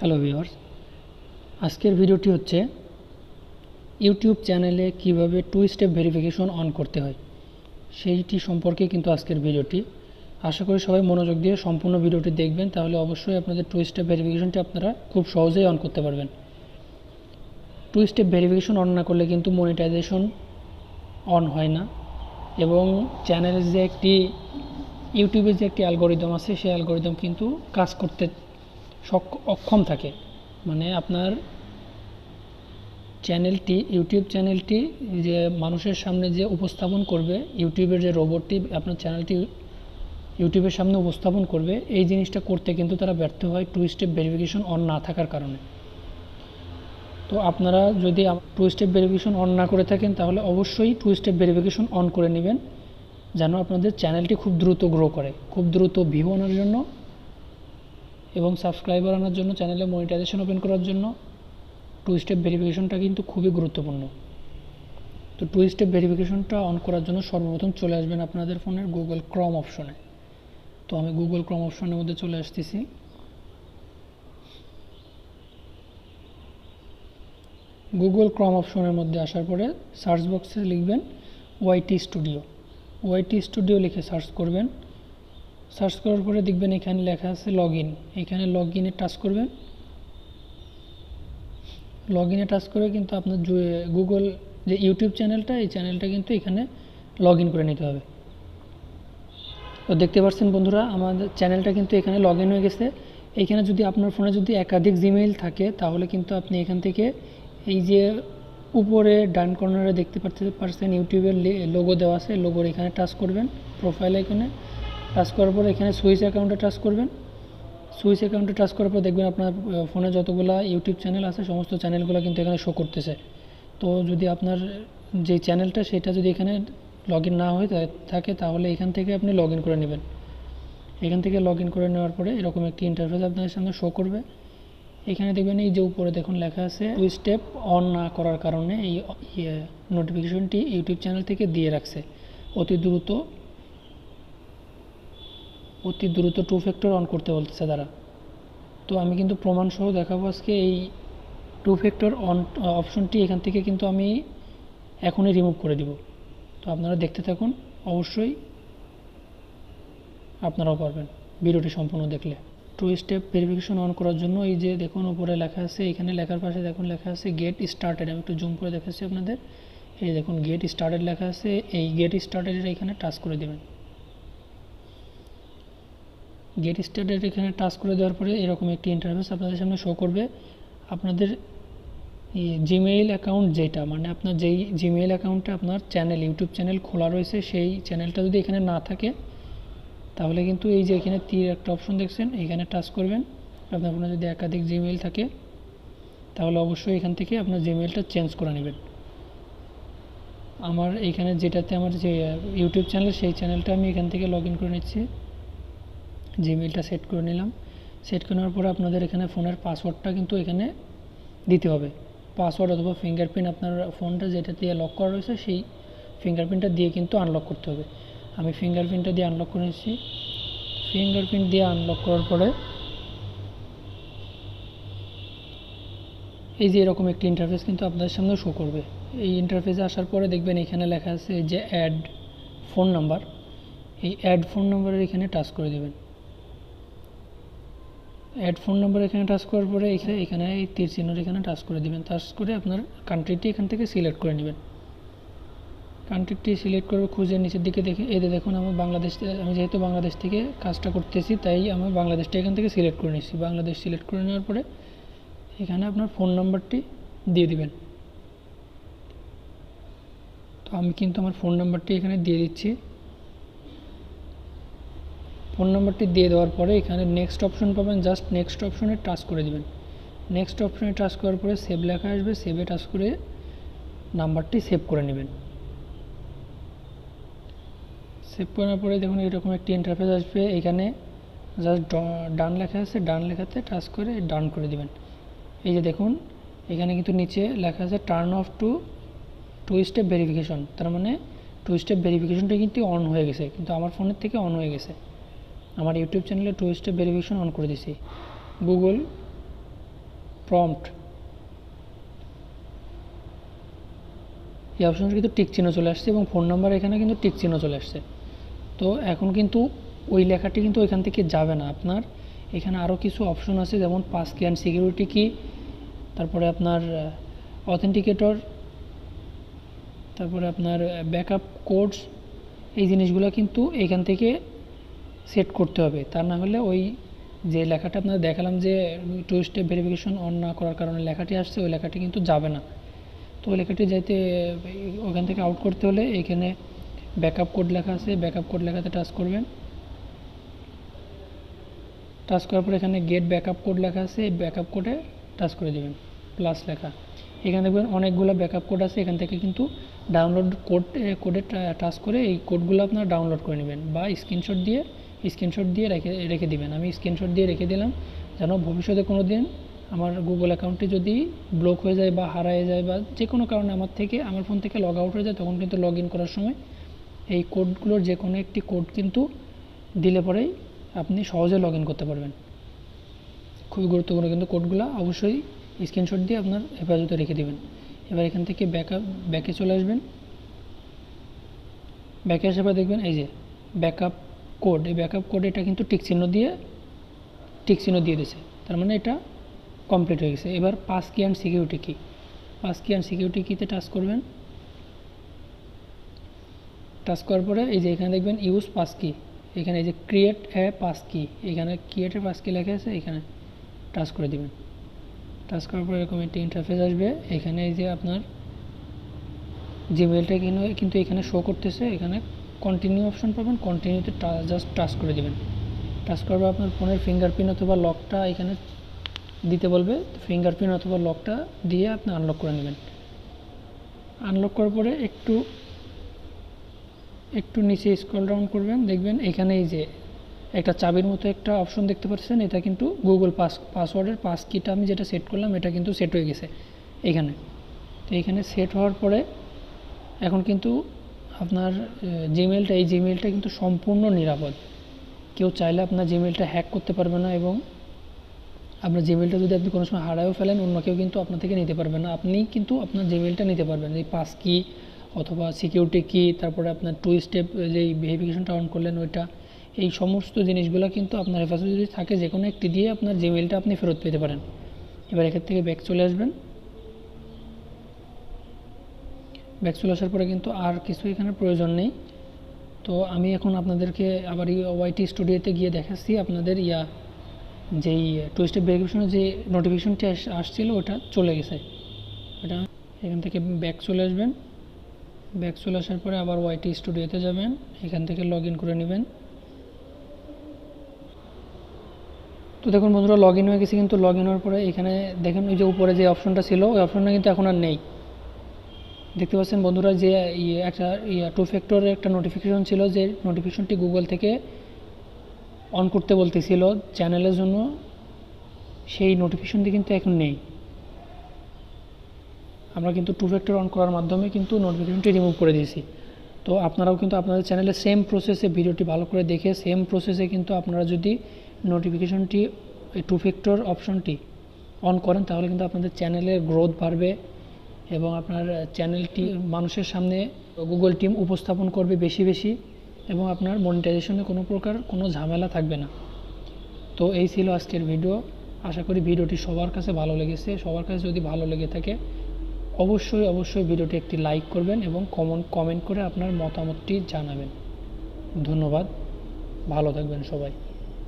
Hello viewers, আজকের ভিডিওটি হচ্ছে ইউটিউব চ্যানেলে কীভাবে টু স্টেপ ভেরিফিকেশন অন করতে হয়, সেইটি সম্পর্কে কিন্তু আজকের ভিডিওটি। আশা করি সবাই মনোযোগ দিয়ে সম্পূর্ণ ভিডিওটি দেখবেন, তাহলে অবশ্যই আপনাদের টু স্টেপ ভেরিফিকেশনটি আপনারা খুব সহজেই অন করতে পারবেন। টু স্টেপ ভেরিফিকেশন অন না করলে কিন্তু মনিটাইজেশন অন হয় না এবং চ্যানেলের যে একটি, ইউটিউবের যে একটি অ্যালগোরিদম আছে, সেই অ্যালগোরিদম কিন্তু কাজ করতে অক্ষম থাকে। মানে আপনার চ্যানেলটি, ইউটিউব চ্যানেলটি যে মানুষের সামনে যে উপস্থাপন করবে, ইউটিউবের যে রোবটটি আপনার চ্যানেলটি ইউটিউবের সামনে উপস্থাপন করবে, এই জিনিসটা করতে কিন্তু তারা ব্যর্থ হয় টু স্টেপ ভেরিফিকেশন অন না থাকার কারণে। তো আপনারা যদি টু স্টেপ ভেরিফিকেশন অন না করে থাকেন, তাহলে অবশ্যই টু স্টেপ ভেরিফিকেশন অন করে নেবেন, যেন আপনাদের চ্যানেলটি খুব দ্রুত গ্রো করে, খুব দ্রুত ভিউ আনার জন্য এবং সাবস্ক্রাইবার আনার জন্য চ্যানেলে মনিটাইজেশন ওপেন করার জন্য টু স্টেপ ভেরিফিকেশনটা কিন্তু খুবই গুরুত্বপূর্ণ। তো টু স্টেপ ভেরিফিকেশনটা অন করার জন্য সর্বপ্রথম চলে আসবেন আপনাদের ফোনের গুগল ক্রম অপশনে তো আমি গুগল ক্রম অপশনের মধ্যে চলে আসতেছি। গুগল ক্রম অপশনের মধ্যে আসার পরে সার্চ বক্সে লিখবেন ওয়াইটি স্টুডিও ওয়াইটি স্টুডিও লিখে সার্চ করবেন। সার্চ করার পরে দেখবেন এখানে লেখা আছে লগ ইন এখানে লগ ইনে টাচ করবেন। লগ ইনে টাচ করে কিন্তু আপনার গুগল যে ইউটিউব চ্যানেলটা এই চ্যানেলটা কিন্তু এখানে লগ করে নিতে হবে। তো দেখতে পাচ্ছেন বন্ধুরা, আমাদের চ্যানেলটা কিন্তু এখানে লগ হয়ে গেছে। এইখানে যদি আপনার ফোনে যদি একাধিক জিমেইল থাকে, তাহলে কিন্তু আপনি এখান থেকে এই যে উপরে ডান কর্নারে দেখতে পাচ্ছেন ইউটিউবের লোগো দেওয়া আছে। লোগোর এখানে টাচ করবেন প্রোফাইল এখানে টাচ করার পর এখানে সুইচ অ্যাকাউন্টে টাচ করবেন। সুইচ অ্যাকাউন্টে টাচ করার পর দেখবেন আপনার ফোনে যতগুলো ইউটিউব চ্যানেল আছে, সমস্ত চ্যানেলগুলো কিন্তু এখানে শো করতেছে। তো যদি আপনার যে চ্যানেলটা সেটা যদি এখানে লগ না হয়ে থাকে, তাহলে এখান থেকে আপনি লগ করে নেবেন। এখান থেকে লগ করে নেওয়ার পরে এরকম একটি ইন্টারফেস আপনাদের সামনে শো করবে। এখানে দেখবেন এই যে উপরে দেখুন লেখা আছে টু স্টেপ অন না করার কারণে এই নোটিফিকেশনটি ইউটিউব চ্যানেল থেকে দিয়ে রাখছে। অতি দ্রুত অতি দ্রুত টু ফ্যাক্টর অন করতে বলতেছে তারা। তো আমি কিন্তু প্রমাণ সহ দেখাবো আজকে এই টু ফ্যাক্টর অন অপশনটি এখান থেকে কিন্তু আমি এখনই রিমুভ করে দিব। তো আপনারা দেখতে থাকুন, অবশ্যই আপনারাও পারবেন ভিডিওটি সম্পূর্ণ দেখলে। টু স্টেপ ভেরিফিকেশন অন করার জন্য এই যে দেখুন উপরে লেখা আছে, এখানে লেখার পাশে দেখুন লেখা আছে গেট স্টার্টেড আমি একটু জুম করে দেখাচ্ছি আপনাদের। এই দেখুন গেট স্টার্টেড লেখা আছে, এই গেট স্টার্টেডের এখানে টাচ করে দেবেন। গেট স্টার্টেড এখানে টাচ করে দেওয়ার পরে এরকম একটি ইন্টারফেস আপনাদের সামনে শো করবে। আপনাদের জিমেইল অ্যাকাউন্ট যেটা মানে আপনার যেই জিমেইল অ্যাকাউন্টে আপনার চ্যানেল ইউটিউব চ্যানেল খোলা রয়েছে, সেই চ্যানেলটা যদি এখানে না থাকে, তাহলে কিন্তু এই যে এখানে তীর একটা অপশন দেখছেন, এখানে টাচ করবেন। আপনার আপনার যদি একাধিক জিমেইল থাকে, তাহলে অবশ্যই এখান থেকে আপনার জিমেইলটা চেঞ্জ করে নেবেন। আমার এখানে যেটাতে আমার যে ইউটিউব চ্যানেল সেই চ্যানেলটা আমি এখান থেকে লগ করে নিচ্ছি। জিমেইলটা সেট করে নিলাম। সেট করে নেওয়ার পরে আপনাদের এখানে ফোনের পাসওয়ার্ডটা কিন্তু এখানে দিতে হবে। পাসওয়ার্ড অথবা ফিঙ্গারপ্রিন্ট আপনার ফোনটা যেটা দিয়ে লক করা রয়েছে, সেই ফিঙ্গারপ্রিন্টটা দিয়ে কিন্তু আনলক করতে হবে। আমি ফিঙ্গারপ্রিন্টটা দিয়ে আনলক করে নিচ্ছি। ফিঙ্গারপ্রিন্ট দিয়ে আনলক করার পরে এই যে এরকম একটি ইন্টারফেস কিন্তু আপনাদের সামনে শো করবে। এই ইন্টারফেসে আসার পরে দেখবেন এখানে লেখা আছে যে অ্যাড ফোন নাম্বার এই অ্যাড ফোন নাম্বারের এখানে টাচ করে দেবেন। অ্যাড ফোন নাম্বার এখানে টাচ করার পরে এখানে এখানে এই তীর চিহ্নর এখানে টাচ করে দেবেন। টাচ করে আপনার কান্ট্রিটি এখান থেকে সিলেক্ট করে নেবেন। কান্ট্রিটি সিলেক্ট করে খুঁজে নিচের দিকে দেখে এতে দেখুন আমি বাংলাদেশ আমি যেহেতু বাংলাদেশ থেকে কাজটা করতেছি, তাই আমি বাংলাদেশটা এখান থেকে সিলেক্ট করে নিচ্ছি বাংলাদেশ সিলেক্ট করে নেওয়ার পরে এখানে আপনার ফোন নাম্বারটি দিয়ে দিবেন। তো আমি কিন্তু আমার ফোন নাম্বারটি এখানে দিয়ে দিচ্ছি। ফোন নাম্বারটি দিয়ে দেওয়ার পরে এখানে নেক্সট অপশন পাবেন জাস্ট নেক্সট অপশনে টাচ করে দিবেন। নেক্সট অপশনে টাচ করার পরে সেভ লেখা আসবে সেভে টাচ করে নাম্বারটি সেভ করে নেবেন। সেভ করার পরে দেখুন এরকম একটি ইন্টারফেস আসবে, এখানে জাস্ট ডান লেখা আছে ডান লেখাতে টাচ করে ডান করে দিবেন। এই যে দেখুন, এখানে কিন্তু নিচে লেখা আছে turn off two two step verification তার মানে টু স্টেপ ভেরিফিকেশনটা কিন্তু অন হয়ে গেছে, কিন্তু আমার ফোনের থেকে অন হয়ে গেছে। আমার ইউটিউব চ্যানেলে টু স্টেপ ভেরিফিকেশন অন করে দিছি। গুগল প্রম্পট এই অপশনটা কিন্তু টিক চিহ্ন চলে আসছে এবং ফোন নাম্বার এখানে কিন্তু টিক চিহ্ন চলে আসছে। তো এখন কিন্তু ওই লেখাটি কিন্তু ওইখান থেকে যাবে না। আপনার এখানে আরও কিছু অপশন আছে, যেমন পাস কি অ্যান্ড সিকিউরিটি কি তারপরে আপনার অথেন্টিকেটর তারপরে আপনার ব্যাকআপ কোডস এই জিনিসগুলো কিন্তু এখান থেকে সেট করতে হবে। তা না হলে ওই যে লেখাটা আপনার দেখালাম যে টু স্টেপ ভেরিফিকেশন অন না করার কারণে লেখাটি আসছে, ওই লেখাটি কিন্তু যাবে না। তো ওই লেখাটি যাইতে ওখান থেকে আউট করতে হলে এখানে ব্যাকআপ কোড লেখা আছে ব্যাকআপ কোড লেখাতে টাচ করবেন। টাচ করার পর এখানে গেট ব্যাকআপ কোড লেখা আছে, এই ব্যাকআপ কোডে টাচ করে দেবেন প্লাস লেখা। এখানে দেখবেন অনেকগুলো ব্যাকআপ কোড আছে, এখান থেকে কিন্তু ডাউনলোড কোড কোডে টাচ করে এই কোডগুলো আপনারা ডাউনলোড করে নেবেন বা স্ক্রিনশট দিয়ে স্ক্রিনশট দিয়ে রেখে রেখে দিবেন। আমি স্ক্রিনশট দিয়ে রেখে দিলাম যেন ভবিষ্যতে কোনো দিন আমার গুগল অ্যাকাউন্টটি যদি ব্লক হয়ে যায় বা হারায় যায় বা যে কোনো কারণে আমার থেকে, আমার ফোন থেকে লগ আউট হয়ে যায়, তখন কিন্তু লগ ইন করার সময় এই কোডগুলোর যে কোনো একটি কোড কিন্তু দিলে পরেই আপনি সহজে লগ ইন করতে পারবেন। খুবই গুরুত্বপূর্ণ কিন্তু কোডগুলো অবশ্যই স্ক্রিনশট দিয়ে আপনার হেফাজতে রেখে দেবেন। এবার এখান থেকে ব্যাকআপ ব্যাকে চলে আসবেন। ব্যাকে আসার পর দেখবেন এই যে ব্যাকআপ কোড, এই ব্যাকআপ কোড এটা কিন্তু টিক চিহ্ন দিয়ে টিক চিহ্ন দিয়ে দিয়েছে তার মানে এটা কমপ্লিট হয়ে গেছে। এবার passkey and security key passkey and security কিতে টাচ করবেন। টাচ করার পরে এই যে এখানে দেখবেন ইউজ পাস কি এখানে এই যে ক্রিয়েট এ পাস কি এখানে ক্রিয়েট এ পাস কি লেখা আছে, এখানে টাচ করে দিবেন। টাচ করার পরে এরকম একটি ইন্টারফেস আসবে। এখানে এই যে আপনার জিমেলটা কিন্তু কিন্তু এখানে শো করতেছে। এখানে কন্টিনিউ অপশন পাবেন কন্টিনিউতে জাস্ট টাচ করে দিবেন। টাচ পর আপনার ফোনের ফিঙ্গারপ্রিন্ট অথবা লকটা এখানে দিতে বলবে ফিঙ্গারপ্রিন্ট অথবা লকটা দিয়ে আপনি আনলক করে নেবেন। আনলক করার পরে একটু একটু নিচে স্ক্রল ডাউন করবেন, দেখবেন এখানে এই যে একটা চাবির মতো একটা অপশন দেখতে পাচ্ছেন, এটা কিন্তু গুগল পাস পাসওয়ার্ডের পাস কিটা আমি যেটা সেট করলাম, এটা কিন্তু সেট হয়ে গেছে এখানে। তো এখানে সেট হওয়ার পরে এখন কিন্তু আপনার জিমেলটা এই জিমেলটা কিন্তু সম্পূর্ণ নিরাপদ। কেউ চাইলে আপনার জিমেলটা হ্যাক করতে পারবে না এবং আপনার জিমেলটা যদি আপনি কোনো সময় হারায়ও ফেলেন, অন্য কেউ কিন্তু আপনার থেকে নিতে পারবে না। আপনি কিন্তু আপনার জিমেলটা নিতে পারবেন। এই পাস কি অথবা সিকিউরিটি কি, তারপরে আপনার টু স্টেপ যেই ভেরিফিকেশনটা অন করলেন ওইটা, এই সমস্ত জিনিসগুলো কিন্তু আপনার হেফাজতে যদি থাকে যে কোনো একটি দিয়ে আপনার জিমেলটা আপনি ফেরত পেতে পারেন। এবার এখান থেকে ব্যাক চলে আসবেন। ব্যাক চলে আসার পরে কিন্তু আর কিছু এখানে প্রয়োজন নেই। তো আমি এখন আপনাদেরকে আবার ওয়াইটি স্টুডিওতে গিয়ে দেখাচ্ছি আপনাদের ইয়া, যেই টু স্টেপ ভেরিফিকেশনের যে নোটিফিকেশনটি আসছিল ওটা চলে গেছে। এটা এখান থেকে ব্যাক চলে আসবেন। ব্যাক চলে আসার পরে আবার ওয়াইটি স্টুডিওতে যাবেন। এখান থেকে লগ করে নেবেন। তো দেখুন বন্ধুরা লগ হয়ে গেছে কিন্তু লগ হওয়ার পরে এখানে দেখেন ওই যে উপরে যে অপশনটা ছিল, ওই অপশনটা কিন্তু এখন আর নেই। দেখতে পাচ্ছেন বন্ধুরা যে ইয়ে একটা ইয়া টু ফ্যাক্টরের একটা নোটিফিকেশন ছিল যে নোটিফিকেশনটি গুগল থেকে অন করতে বলতেছিল চ্যানেলের জন্য, সেই নোটিফিকেশনটি কিন্তু এখন নেই। আমরা কিন্তু টু ফ্যাক্টর অন করার মাধ্যমে কিন্তু নোটিফিকেশনটি রিমুভ করে দিয়েছি। তো আপনারাও কিন্তু আপনাদের চ্যানেলে সেম প্রসেসে ভিডিওটি ভালো করে দেখে সেম প্রসেসে কিন্তু আপনারা যদি নোটিফিকেশনটি এই টু ফ্যাক্টর অপশনটি অন করেন, তাহলে কিন্তু আপনাদের চ্যানেলের গ্রোথ বাড়বে। এবং আপনার চ্যানেলটি মানুষের সামনে গুগল টিম উপস্থাপন করবে বেশি বেশি এবং আপনার মনিটাইজেশনে কোনো প্রকার কোনো ঝামেলা থাকবে না। তো এই ছিল আজকের ভিডিও আশা করি ভিডিওটি সবার কাছে ভালো লেগেছে। সবার কাছে যদি ভালো লেগে থাকে, অবশ্যই অবশ্যই ভিডিওটি একটি লাইক করবেন এবং কমন কমেন্ট করে আপনার মতামতটি জানাবেন। ধন্যবাদ। ভালো থাকবেন সবাই।